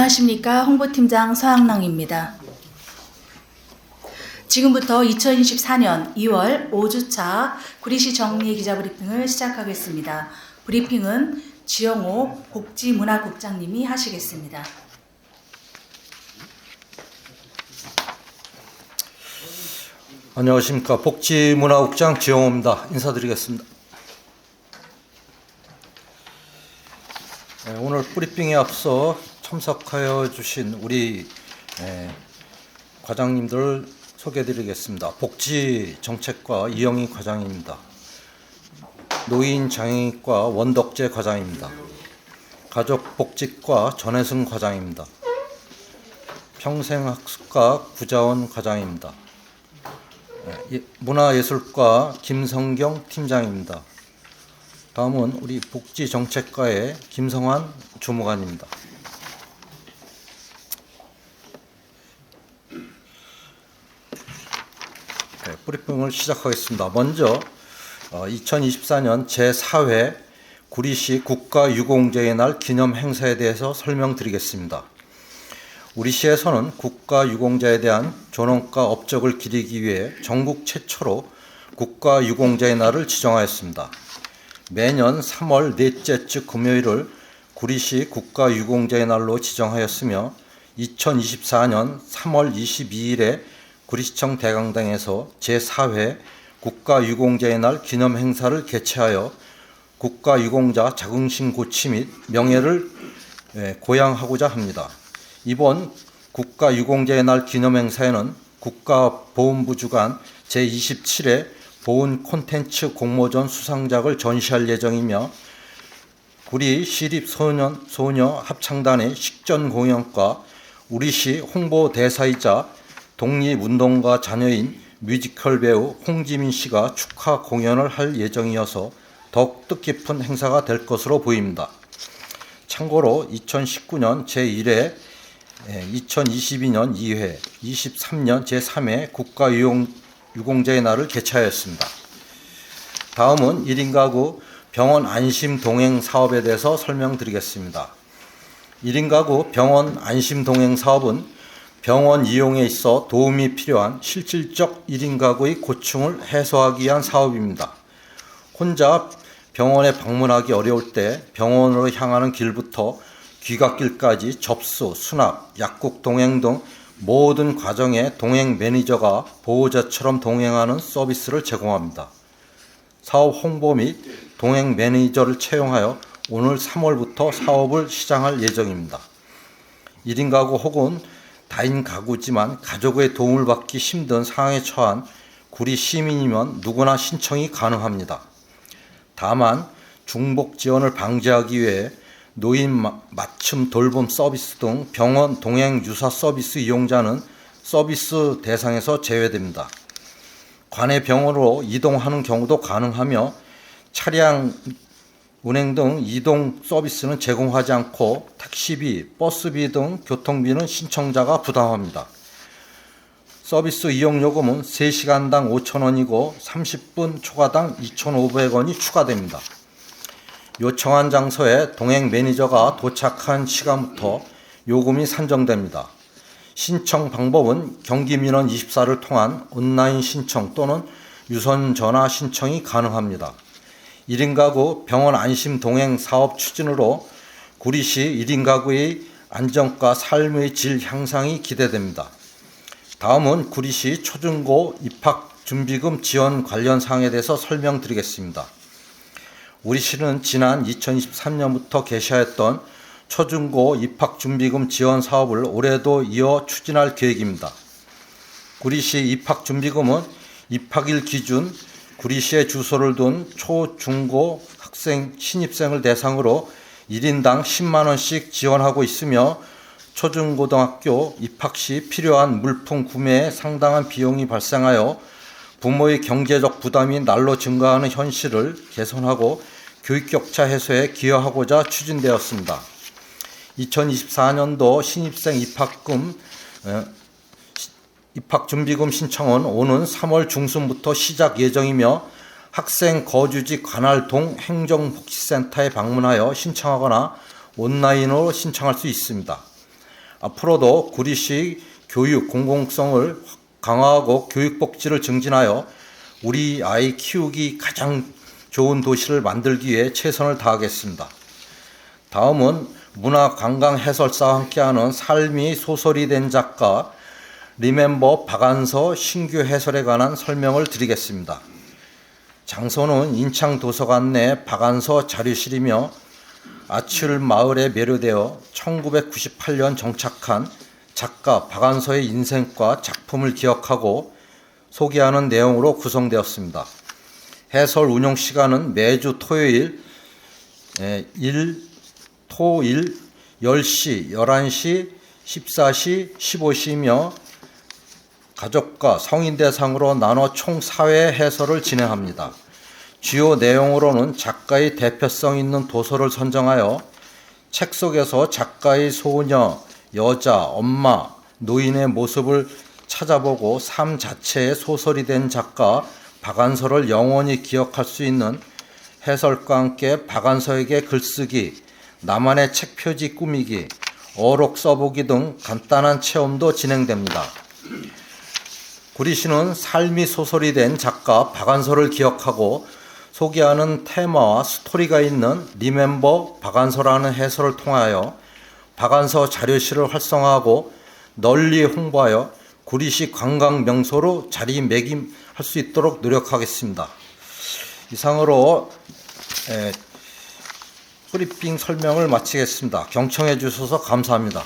안녕하십니까. 홍보팀장 서학랑입니다. 지금부터 2024년 2월 5주차 구리시 정리 기자 브리핑을 시작하겠습니다. 브리핑은 지영호 복지문화국장님이 하시겠습니다. 안녕하십니까 복지문화국장 지영호입니다. 인사드리겠습니다. 네, 오늘 브리핑에 앞서 참석하여 주신 우리 예, 과장님들 소개드리겠습니다. 복지정책과 이영희 과장입니다. 노인장애인과 원덕재 과장입니다. 가족복지과 전혜승 과장입니다. 평생학습과 구자원 과장입니다. 예, 문화예술과 김성경 팀장입니다. 다음은 우리 복지정책과의 김성환 주무관입니다. 브리핑을 시작하겠습니다. 먼저 2024년 제4회 구리시 국가유공제의 날 기념 행사에 대해서 설명드리겠습니다. 우리 시에서는 국가유공자에 대한 존엄과 업적을 기리기 위해 전국 최초로 국가유공자의 날을 지정하였습니다. 매년 3월 넷째 주 금요일을 구리시 국가유공자의 날로 지정하였으며 2024년 3월 22일에 구리시청 대강당에서 제4회 국가유공자의 날 기념 행사를 개최하여 국가유공자 자긍심 고취 및 명예를 예, 고양하고자 합니다. 이번 국가유공자의 날 기념 행사에는 국가보훈부 주관 제27회 보훈 콘텐츠 공모전 수상작을 전시할 예정이며 구리 시립 소년, 소녀 합창단의 식전 공연과 우리시 홍보 대사이자 독립운동가 자녀인 뮤지컬 배우 홍지민 씨가 축하 공연을 할 예정이어서 더욱 뜻깊은 행사가 될 것으로 보입니다. 참고로 2019년 제1회 2022년 2회, 23년 제3회 국가유공자의 날을 개최하였습니다. 다음은 1인 가구 병원 안심 동행 사업에 대해서 설명드리겠습니다. 1인 가구 병원 안심 동행 사업은 병원 이용에 있어 도움이 필요한 실질적 1인 가구의 고충을 해소하기 위한 사업입니다. 혼자 병원에 방문하기 어려울 때 병원으로 향하는 길부터 귀갓길까지 접수, 수납, 약국 동행 등 모든 과정에 동행 매니저가 보호자처럼 동행하는 서비스를 제공합니다. 사업 홍보 및 동행 매니저를 채용하여 오늘 3월부터 사업을 시작할 예정입니다. 1인 가구 혹은 다인 가구지만 가족의 도움을 받기 힘든 상황에 처한 구리 시민이면 누구나 신청이 가능합니다. 다만 중복 지원을 방지하기 위해 노인 맞춤 돌봄 서비스 등 병원 동행 유사 서비스 이용자는 서비스 대상에서 제외됩니다. 관내 병원으로 이동하는 경우도 가능하며 차량 운행 등 이동 서비스는 제공하지 않고 택시비, 버스비 등 교통비는 신청자가 부담합니다. 서비스 이용 요금은 3시간당 5,000원이고 30분 초과당 2,500원이 추가됩니다. 요청한 장소에 동행 매니저가 도착한 시간부터 요금이 산정됩니다. 신청 방법은 경기민원 24를 통한 온라인 신청 또는 유선 전화 신청이 가능합니다. 1인 가구 병원 안심 동행 사업 추진으로 구리시 1인 가구의 안정과 삶의 질 향상이 기대됩니다. 다음은 구리시 초중고 입학 준비금 지원 관련 사항에 대해서 설명드리겠습니다. 우리 시는 지난 2023년부터 개시하였던 초중고 입학 준비금 지원 사업을 올해도 이어 추진할 계획입니다. 구리시 입학 준비금은 입학일 기준 구리시에 주소를 둔 초, 중고 학생, 신입생을 대상으로 1인당 10만 원씩 지원하고 있으며 초중고등학교 입학 시 필요한 물품 구매에 상당한 비용이 발생하여 부모의 경제적 부담이 날로 증가하는 현실을 개선하고 교육 격차 해소에 기여하고자 추진되었습니다. 2024년도 신입생 입학금 어, 입학 준비금 신청은 오는 3월 중순부터 시작 예정이며 학생 거주지 관할동 행정복지센터에 방문하여 신청하거나 온라인으로 신청할 수 있습니다. 앞으로도 구리시 교육 공공성을 강화하고 교육 복지를 증진하여 우리 아이 키우기 가장 좋은 도시를 만들기 위해 최선을 다하겠습니다. 다음은 문화 관광 해설사와 함께하는 삶이 소설이 된 작가 리멤버 박안서 신규 해설에 관한 설명을 드리겠습니다. 장소는 인창 도서관 내 박안서 자료실이며 아출 마을에 매료되어 1998년 정착한 작가 박안서의 인생과 작품을 기억하고 소개하는 내용으로 구성되었습니다. 해설 운영 시간은 매주 토요일 1, 토일 10시, 11시, 14시, 15시며 가족과 성인 대상으로 나눠 총 4회 해설을 진행합니다. 주요 내용으로는 작가의 대표성 있는 도서를 선정하여 책 속에서 작가의 소녀, 여자, 엄마, 노인의 모습을 찾아보고 삶 자체의 소설이 된 작가 박안서를 영원히 기억할 수 있는 해설과 함께 박안서에게 글쓰기, 나만의 책 표지 꾸미기, 어록 써보기 등 간단한 체험도 진행됩니다. 구리시는 삶이 소설이 된 작가 박안서를 기억하고 소개하는 테마와 스토리가 있는 리멤버 박안서라는 해설을 통하여 박안서 자료실을 활성화하고 널리 홍보하여 구리시 관광 명소로 자리매김할 수 있도록 노력하겠습니다. 이상으로 에, 브리핑 설명을 마치겠습니다. 경청해 주셔서 감사합니다.